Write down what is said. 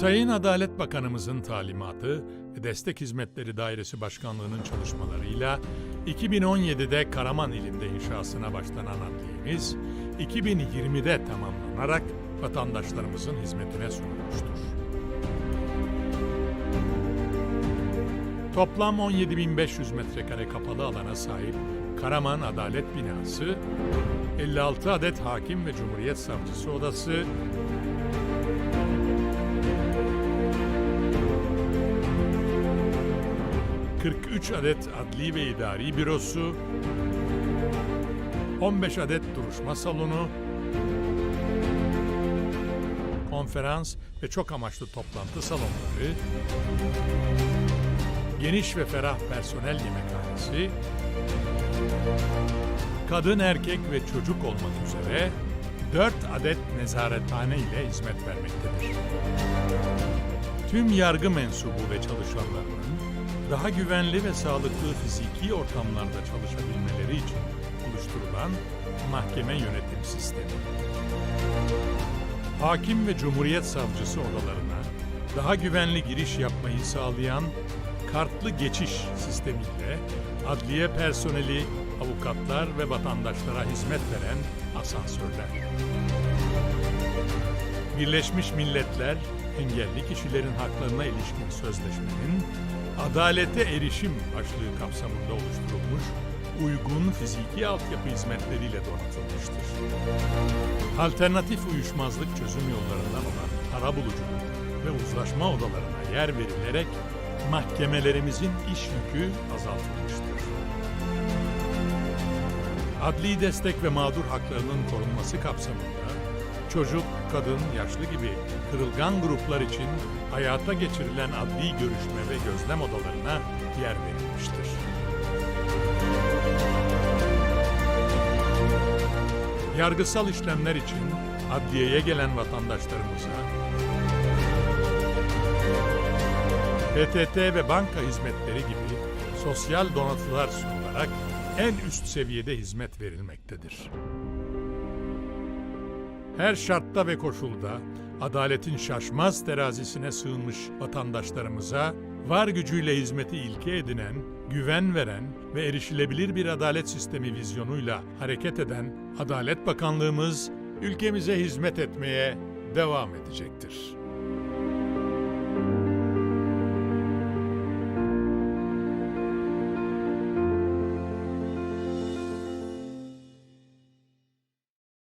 Sayın Adalet Bakanımızın talimatı ve Destek Hizmetleri Dairesi Başkanlığı'nın çalışmalarıyla 2017'de Karaman ilinde inşasına başlanan adliyemiz 2020'de tamamlanarak vatandaşlarımızın hizmetine sunulmuştur. Toplam 17.500 metrekare kapalı alana sahip Karaman Adalet Binası, 56 adet hakim ve Cumhuriyet Savcısı Odası, 43 adet adli ve idari bürosu, 15 adet duruşma salonu, konferans ve çok amaçlı toplantı salonları, geniş ve ferah personel yemekhanesi, kadın, erkek ve çocuk olmak üzere 4 adet nezarethane ile hizmet vermektedir. Tüm yargı mensubu ve çalışanlarının daha güvenli ve sağlıklı fiziki ortamlarda çalışabilmeleri için oluşturulan mahkeme yönetim sistemi. Hakim ve Cumhuriyet Savcısı odalarına daha güvenli giriş yapmayı sağlayan kartlı geçiş sistemiyle adliye personeli, avukatlar ve vatandaşlara hizmet veren asansörler. Birleşmiş Milletler engelli kişilerin haklarına ilişkin sözleşmenin adalete erişim başlığı kapsamında oluşturulmuş uygun fiziki altyapı hizmetleriyle donatılmıştır. Alternatif uyuşmazlık çözüm yollarından olan arabuluculuk ve uzlaşma odalarına yer verilerek mahkemelerimizin iş yükü azaltılmıştır. Adli destek ve mağdur haklarının korunması kapsamında çocuk, kadın, yaşlı gibi kırılgan gruplar için hayata geçirilen adli görüşme ve gözlem odalarına yer verilmiştir. Yargısal işlemler için adliyeye gelen vatandaşlarımıza PTT ve banka hizmetleri gibi sosyal donatılar sunularak en üst seviyede hizmet verilmektedir. Her şartta ve koşulda adaletin şaşmaz terazisine sığınmış vatandaşlarımıza var gücüyle hizmeti ilke edinen, güven veren ve erişilebilir bir adalet sistemi vizyonuyla hareket eden Adalet Bakanlığımız ülkemize hizmet etmeye devam edecektir.